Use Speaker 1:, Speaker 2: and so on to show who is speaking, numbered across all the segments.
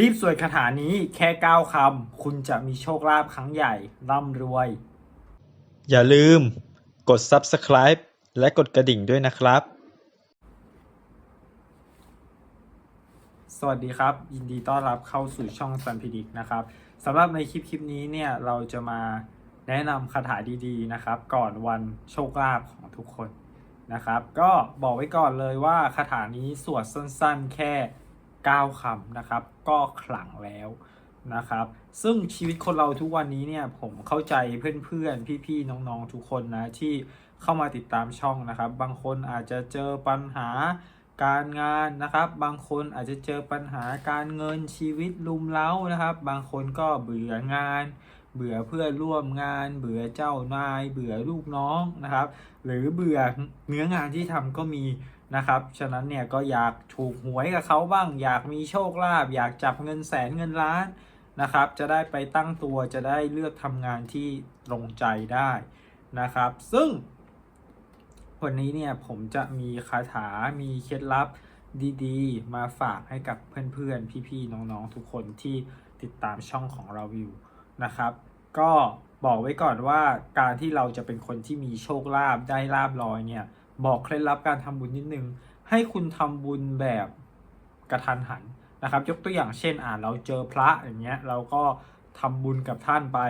Speaker 1: รีบสวดคาถานี้แค่เก้าคำ คุณจะมีโชคลาภครั้งใหญ่ ร่ำรวย
Speaker 2: อย่าลืมกด subscribe และกดกระดิ่งด้วยนะครับ
Speaker 1: สวัสดีครับ ยินดีต้อนรับเข้าสู่ช่องสันพิดิกนะครับสำหรับในคลิปคลิปนี้เนี่ยเราจะมาแนะนำคาถาดีๆนะครับ ก่อนวันโชคลาภของทุกคนนะครับ ก็บอกไว้ก่อนเลยว่าคาถานี้สวดสั้นๆ แค่ 9คำนะครับ ก็ขลังแล้วนะครับ ซึ่งชีวิตคนเราทุกวันนี้เนี่ยผมเข้าใจเพื่อนๆ พี่ๆ น้องๆ ทุกคนนะที่เข้ามาติดตามช่องนะครับ บางคนอาจจะเจอปัญหาการงานนะครับ บางคนอาจจะเจอปัญหาการเงินชีวิตลุมเล้านะครับ บางคนก็เบื่องาน เบื่อเพื่อนร่วมงาน เบื่อเจ้านาย เบื่อลูกน้องนะครับ หรือเบื่อเนื้องานที่ทำก็มี นะครับ ฉะนั้นเนี่ยก็อยากถูกหวยกับเขาบ้าง อยากมีโชคลาภอยากจับเงินแสนเงินล้านนะครับ จะได้ไปตั้งตัวจะได้เลือกทำงานที่ตรงใจได้นะครับ ซึ่ง วันนี้เนี่ยผมจะมีคาถามีเคล็ดลับดีๆ มาฝากให้กับเพื่อนๆ พี่ๆ น้องๆ ทุกคนที่ติดตามช่องของเราอยู่นะครับ ก็บอกไว้ก่อนว่าการที่เราจะเป็นคนที่มีโชคลาภได้ลาบลอยเนี่ย บอกเคล็ดลับการทำบุญนิดนึง ให้คุณทำบุญแบบกระทันหันนะครับ ยกตัวอย่างเช่นอ่าเราเจอพระอย่างเงี้ยเราก็ทำบุญกับท่านไป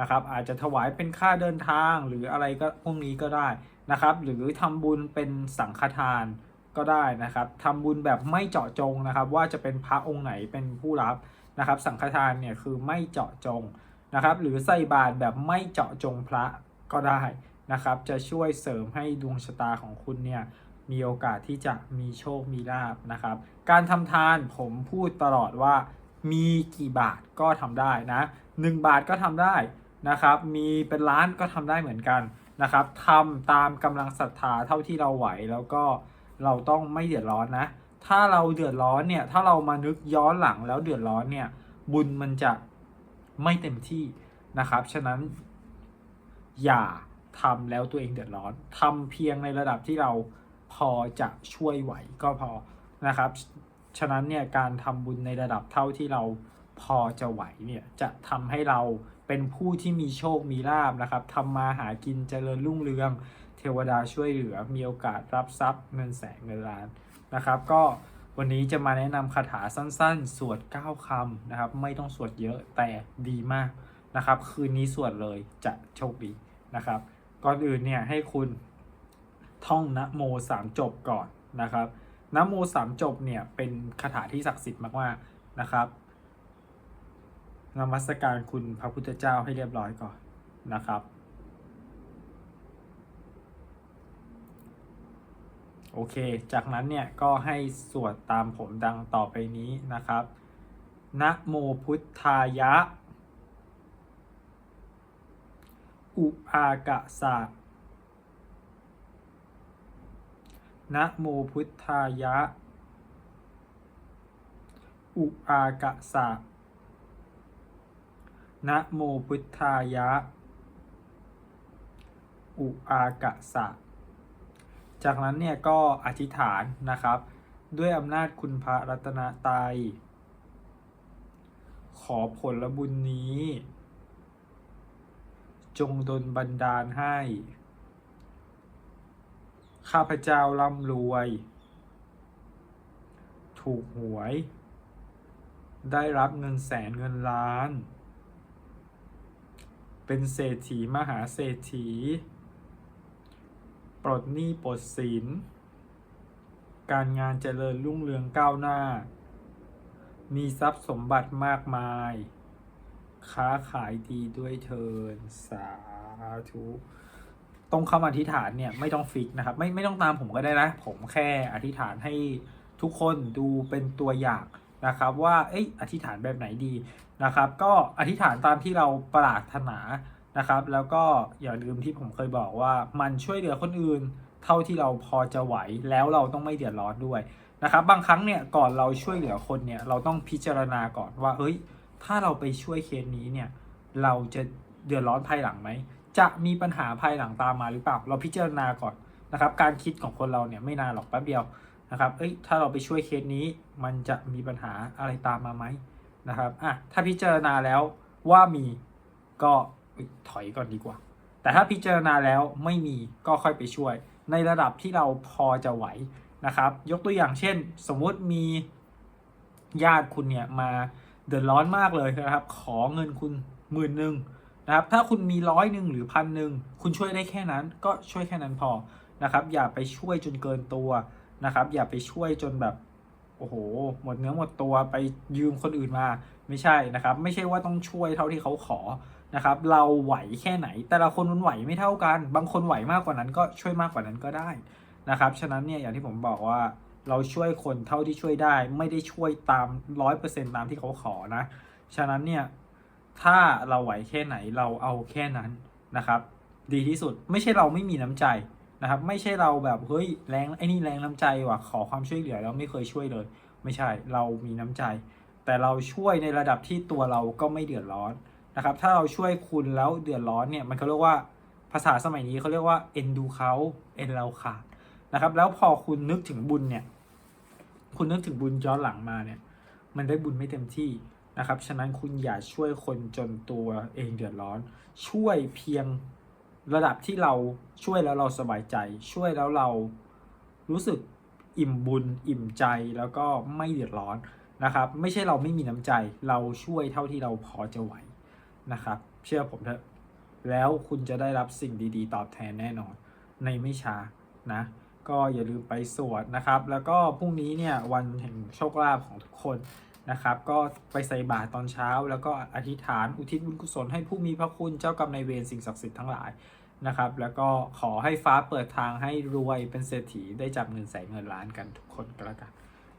Speaker 1: นะครับ อาจจะถวายเป็นค่าเดินทางหรืออะไรก็พวกนี้ก็ได้นะครับ หรือทำบุญเป็นสังฆทานก็ได้นะครับทำบุญแบบไม่เจาะจงนะครับ ว่าจะเป็นพระองค์ไหนเป็นผู้รับนะครับ สังฆทานเนี่ยคือไม่เจาะจงนะครับ หรือใส่บาตรแบบไม่เจาะจงพระก็ได้ นะครับ จะช่วยเสริมให้ดวงชะตาของคุณเนี่ยมีโอกาสที่จะมีโชคมีลาบนะครับ การทำทานผมพูดตลอดว่ามีกี่บาทก็ทำได้นะ1บาทก็ทำได้นะครับ มีเป็นล้านก็ทำได้เหมือนกันนะครับทำตามกำลังศรัทธาเท่าที่เราไหวแล้วก็เราต้องไม่เดือดร้อนนะ ถ้าเราเดือดร้อนเนี่ย ถ้าเรามานึกย้อนหลังแล้วเดือดร้อนเนี่ย บุญมันจะไม่เต็มที่นะครับ ฉะนั้นอย่า ทำแล้วตัวเองเดือดร้อนทำเพียงในระดับที่เราพอจะช่วยไหวก็พอนะครับ ฉะนั้นเนี่ยการทำบุญในระดับเท่าที่เราพอจะไหวเนี่ยจะทำให้เราเป็นผู้ที่มีโชคมีลาบนะครับทำมาหากินเจริญรุ่งเรือง เทวดาช่วยเหลือมีโอกาสรับทรัพย์เงินแสนเงินล้านนะครับ ก็วันนี้จะมาแนะนำคาถาสั้นๆ สวด 9คำนะครับ ไม่ต้องสวดเยอะแต่ดีมากนะครับ คืนนี้สวดเลยจะโชคดีนะครับ ก่อนอื่นเนี่ยให้คุณท่องนะโมสามจบก่อนนะครับนะโมสามจบเนี่ยเป็นคาถาที่ศักดิ์สิทธิ์มากๆนะครับนมัสการคุณพระพุทธเจ้าให้เรียบร้อยก่อนนะครับ โอเค จากนั้นเนี่ยก็ให้สวดตามผมดังต่อไปนี้นะครับนะโมพุทธายะ อุอากะสะนะโมพุทธายะ อุอากะสะนะโมพุทธายะ อุอากะสะ จากนั้นเนี่ยก็อธิษฐานนะครับ ด้วยอำนาจคุณพระรัตนตรัย ขอผลบุญนี้ จงดลบันดาลให้ ข้าพเจ้าร่ำรวย ถูกหวย ได้รับเงินแสนเงินล้าน เป็นเศรษฐีมหาเศรษฐี ปลดหนี้ปลดสิน การงานเจริญรุ่งเรืองก้าวหน้า มีทรัพย์สมบัติมากมาย ค้าขายดีด้วยเทินสาธุตรงคำอธิษฐานเนี่ยไม่ต้องฟิกนะครับ ไม่ไม่ต้องตามผมก็ได้นะ ผมแค่อธิษฐานให้ทุกคนดูเป็นตัวอย่างนะครับ ว่าเอ้ยอธิษฐานแบบไหนดีนะครับ ก็อธิษฐานตามที่เราปรารถนานะครับ แล้วก็อย่าลืมที่ผมเคยบอกว่ามันช่วยเหลือคนอื่น เท่าที่เราพอจะไหวแล้วเราต้องไม่เดือดร้อนด้วยนะครับ บางครั้งเนี่ยก่อนเราช่วยเหลือคนเนี่ยเราต้องพิจารณาก่อนว่าเฮ้ย ถ้าเราไปช่วยเคสนี้เนี่ย เราจะเดือดร้อนภายหลังไหม จะมีปัญหาภายหลังตามมาหรือเปล่า เราพิจารณาก่อนนะครับ การคิดของคนเราเนี่ยไม่นานหรอกแป๊บเดียวนะครับ เอ้ย ถ้าเราไปช่วยเคสนี้ มันจะมีปัญหาอะไรตามมาไหมนะครับ อะ ถ้าพิจารณาแล้วว่ามีก็ถอยก่อนดีกว่า แต่ถ้าพิจารณาแล้วไม่มีก็ค่อยไปช่วย ในระดับที่เราพอจะไหวนะครับ ยกตัวอย่างเช่น สมมุติมีญาติคุณเนี่ยมา เดือดร้อนมากเลยนะครับ ขอเงินคุณหมื่นหนึ่งนะครับ ถ้าคุณมีร้อยหนึ่งหรือพันหนึ่งคุณช่วยได้แค่นั้น ก็ช่วยแค่นั้นพอนะครับ อย่าไปช่วยจนเกินตัวนะครับ อย่าไปช่วยจนแบบโอ้โห หมดเนื้อหมดตัวไปยืมคนอื่นมาไม่ใช่นะครับ ไม่ใช่ว่าต้องช่วยเท่าที่เขาขอนะครับ เราไหวแค่ไหน แต่ละคนมันไหวไม่เท่ากัน บางคนไหวมากกว่านั้นก็ช่วยมากกว่านั้นก็ได้นะครับ ฉะนั้นเนี่ยอย่างที่ผมบอกว่า เราช่วยคนเท่าที่ช่วยได้ ไม่ได้ช่วยตามร้อยเปอร์เซ็นตามที่เขาขอนะ ฉะนั้นเนี่ย ถ้าเราไหวแค่ไหนเราเอาแค่นั้นนะครับ ดีที่สุดไม่ใช่เราไม่มีน้ำใจนะครับ ไม่ใช่เราแบบเฮ้ยแรงไอ้นี่แรงน้ำใจว่ะขอความช่วยเหลือแล้วไม่เคยช่วยเลย ไม่ใช่เรามีน้ำใจ แต่เราช่วยในระดับที่ตัวเราก็ไม่เดือดร้อนนะครับ ถ้าเราช่วยคุณแล้วเดือดร้อนเนี่ยมันเขาเรียกว่าภาษาสมัยนี้เขาเรียกว่าเอ็นดูเขาเอ็นเราขาดนะครับ แล้วพอคุณนึกถึงบุญเนี่ย คุณนึกถึงบุญย้อนหลังมาเนี่ย มันได้บุญไม่เต็มที่นะครับ ฉะนั้นคุณอย่าช่วยคนจนตัวเองเดือดร้อน ช่วยเพียงระดับที่เราช่วยแล้วเราสบายใจ ช่วยแล้วเรารู้สึกอิ่มบุญ อิ่มใจแล้วก็ไม่เดือดร้อนนะครับ ไม่ใช่เราไม่มีน้ำใจ เราช่วยเท่าที่เราพอจะไหวนะครับ เชื่อผมเถอะแล้วคุณจะได้รับสิ่งดีๆ ตอบแทนแน่นอน ในไม่ช้านะ ก็อย่าลืมไปสวดนะครับ แล้วก็พรุ่งนี้เนี่ยวันแห่งโชคลาภของทุกคนนะครับ ก็ไปใส่บาตรตอนเช้า แล้วก็อธิษฐานอุทิศบุญกุศลให้ผู้มีพระคุณเจ้ากรรมนายเวรสิ่งศักดิ์สิทธิ์ทั้งหลายนะครับ แล้วก็ขอให้ฟ้าเปิดทางให้รวยเป็นเศรษฐีได้จับเงินแสนเงินล้านกันทุกคนก็แล้วกัน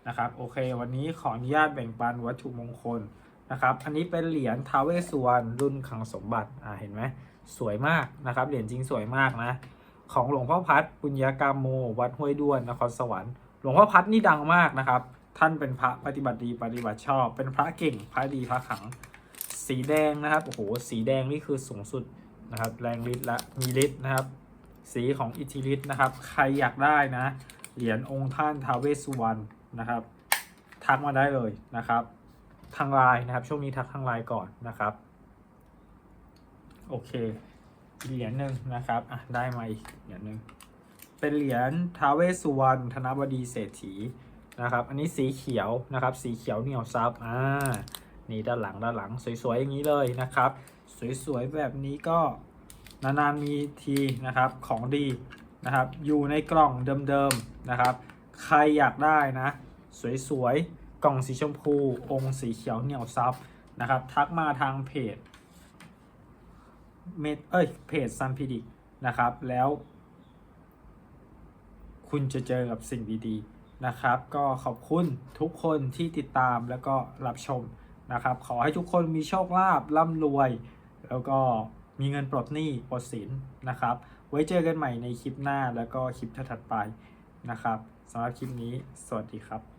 Speaker 1: นะครับ โอเค วันนี้ขออนุญาตแบ่งปันวัตถุมงคลนะครับ อันนี้เป็นเหรียญท้าวเวสวรรณรุ่นคังสมบัติ อ่า เห็นไหม สวยมากนะครับ เหรียญจริงสวยมากนะ ของหลวงพ่อพัดปุญญากามโม วัดห้วยด้วนนครสวรรค์หลวงพ่อพัดนี่ดังมากนะครับ ท่านเป็นพระปฏิบัติดีปฏิบัติชอบ เป็นพระเก่งพระดีพระขัง สีแดงนะครับโอ้โหสีแดงนี่คือสูงสุดนะครับ แรงฤทธิ์และมีฤทธิ์นะครับ สีของอิทธิฤทธิ์นะครับ ใครอยากได้นะ เหรียญองค์ท่านท้าวเวสสุวรรณนะครับ ทักมาได้เลยนะครับ ทางไลน์นะครับ ช่วงนี้ทักทางไลน์ก่อนนะครับ โอเค เหรียญหนึ่งนะครับอะได้มาอีกเหรียญหนึ่งเป็นเหรียญท้าเวสสุวรรณธนบดีเศรษฐีนะครับ อันนี้สีเขียวนะครับ สีเขียวเหนียวซับอ่านี่ด้านหลังด้านหลังสวยๆอย่างนี้เลยนะครับ สวยๆแบบนี้ก็นานๆมีทีนะครับของดีนะครับ อยู่ในกล่องเดิมๆนะครับ ใครอยากได้นะ สวยๆกล่องสีชมพู องค์สีเขียวเหนียวซับนะครับ ทักมาทางเพจ เมดเอ้ยเพจซันพิดิกนะครับ แล้ว คุณจะเจอกับสิ่งดีๆนะครับ ก็ขอบคุณทุกคนที่ติดตามแล้วก็รับชมนะครับ ขอให้ทุกคนมีโชคลาภร่ำรวย แล้วก็มีเงินปลดหนี้ปลดสินนะครับ ไว้เจอกันใหม่ในคลิปหน้าแล้วก็คลิปถัดๆไปนะครับสำหรับคลิปนี้ สวัสดีครับ